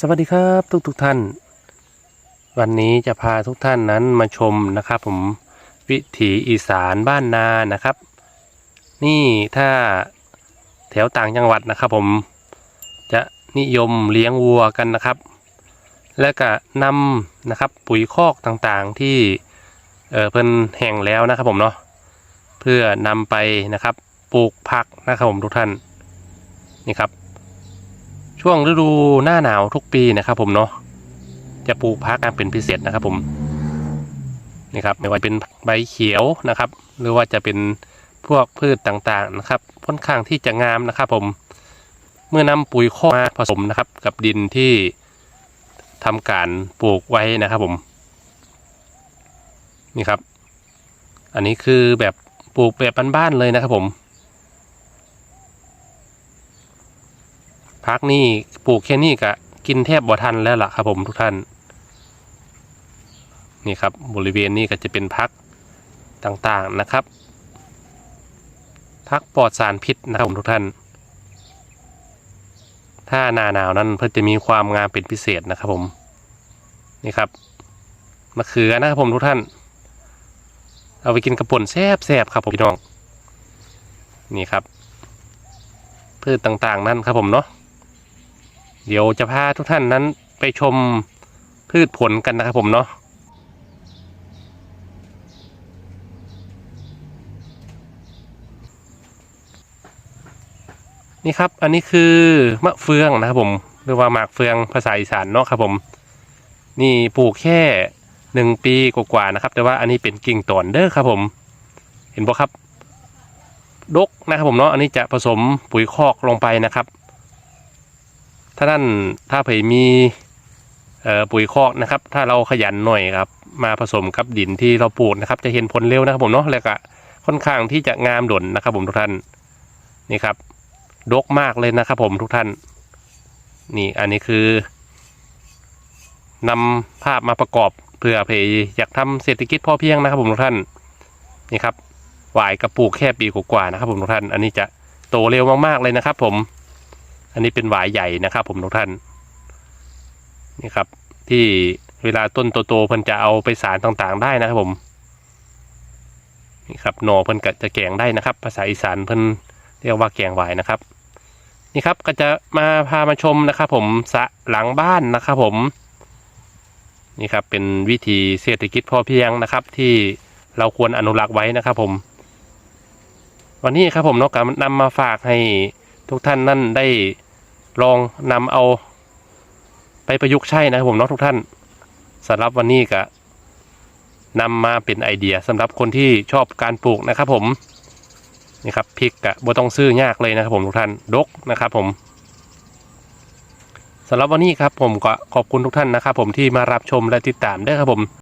สวัสดีครับทุกทุกๆท่าน วันนี้จะพาทุกท่านนั้นมาชมนะครับ ผมวิถีอีสานบ้านนานะครับ นี่ถ้าแถวต่างจังหวัดนะครับ ผมจะนิยมเลี้ยงวัวกันนะครับ และก็นำนะครับปุ๋ยคอกต่างๆที่เออเพิ่นแห้งแล้วนะครับ ผมเนาะเพื่อนำไปนะครับ ปลูกผักนะครับผมทุกท่านนี่ครับ ช่วงฤดูหน้าหนาวทุกปีนะครับ ผมเนาะจะปลูกพักกันเป็นพิเศษนะครับ ผมนี่ครับไม่ว่าเป็นใบเขียวนะครับ หรือว่าจะเป็นพวกพืชต่างๆนะครับค่อนข้างที่จะงามนะครับ ผมเมื่อนำปุ๋ยคอมาผสมนะครับ กับดินที่ทำการปลูกไว้นะครับ ผม นี่ครับ อันนี้คือแบบปลูกแบบบ้านๆเลยนะครับ ผม พักนี่ปลูกแค่นี้ก็กินแทบบ่ทันแล้วล่ะครับผมทุกท่าน นี่ครับบริเวณนี้ก็จะเป็นพักต่างๆนะครับพักปลอดสารพิษนะครับผมทุกท่าน ถ้าหนาหนาวนั้นเพื่อจะมีความงามเป็นพิเศษนะครับผม นี่ครับมะเขือนะครับผมทุกท่าน เอาไปกินกระป่นแซบๆครับผมพี่น้อง นี่ครับพืชต่างๆนั่นครับผมเนาะ เดี๋ยวจะพาทุกท่านนั้นไปชมพืชผลกันนะครับผมเนาะนี่ครับ อันนี้คือมะเฟืองนะครับผมหรือว่าหมากเฟืองภาษาอีสานเนาะครับผม นี่ปลูกแค่หนึ่งปีกว่าๆนะครับ แต่ว่าอันนี้เป็นกิ่งตอนเด้อครับผม เห็นบ่ครับ ดกนะครับผมเนาะอันนี้จะผสมปุ๋ยคอกลงไปนะครับ ถ้าท่านถ้าเผยมีปุ๋ยคอกนะครับ ถ้าเราขยันหน่อยครับ มาผสมกับดินที่เราปลูกนะครับ จะเห็นผลเร็วนะครับผมเนาะแล้วก็ค่อนข้างที่จะงามด่นนะครับ ผมทุกท่านนี่ครับดกมากเลยนะครับ ผมทุกท่าน นี่อันนี้คือนำภาพมาประกอบเพื่อเพยอยากทำเศรษฐกิจพอเพียงนะครับ ผมทุกท่านนี่ครับหวายกระปูกแค่ปีกว่าๆนะครับ ผมทุกท่าน อันนี้จะโตเร็วมากๆเลยนะครับ ผม อันนี้เป็นหวายใหญ่นะครับผมทุกท่านนี่ครับ ที่เวลาต้นโตๆเพิ่นจะเอาไปสารต่างๆได้นะครับผมนี่ครับหน่อเพิ่นก็จะแกงได้นะครับ ภาษาอีสานเพิ่นเรียกว่าแกงหวายนะครับ นี่ครับก็จะมาพามาชมนะครับ ผมสะหลังบ้านนะครับผมนี่ครับเป็นวิธีเศรษฐกิจพอเพียงนะครับ ที่เราควรอนุรักษ์ไว้นะครับผม วันนี้ครับผมนาะก็นำมาฝากให้ทุกท่านนั่นได้ ลองนำเอาไปประยุกต์ใช้นะครับผมเนาะทุกท่านสำหรับวันนี้ก็นำมาเป็นไอเดียสำหรับคนที่ชอบการปลูกนะครับผมนี่ครับพริกกะบ่ต้องซื้อยากเลยนะครับผมทุกท่านดกนะครับผมสำหรับวันนี้ครับผมก็ขอบคุณทุกท่านนะครับผมที่มารับชมและติดตามได้ครับผม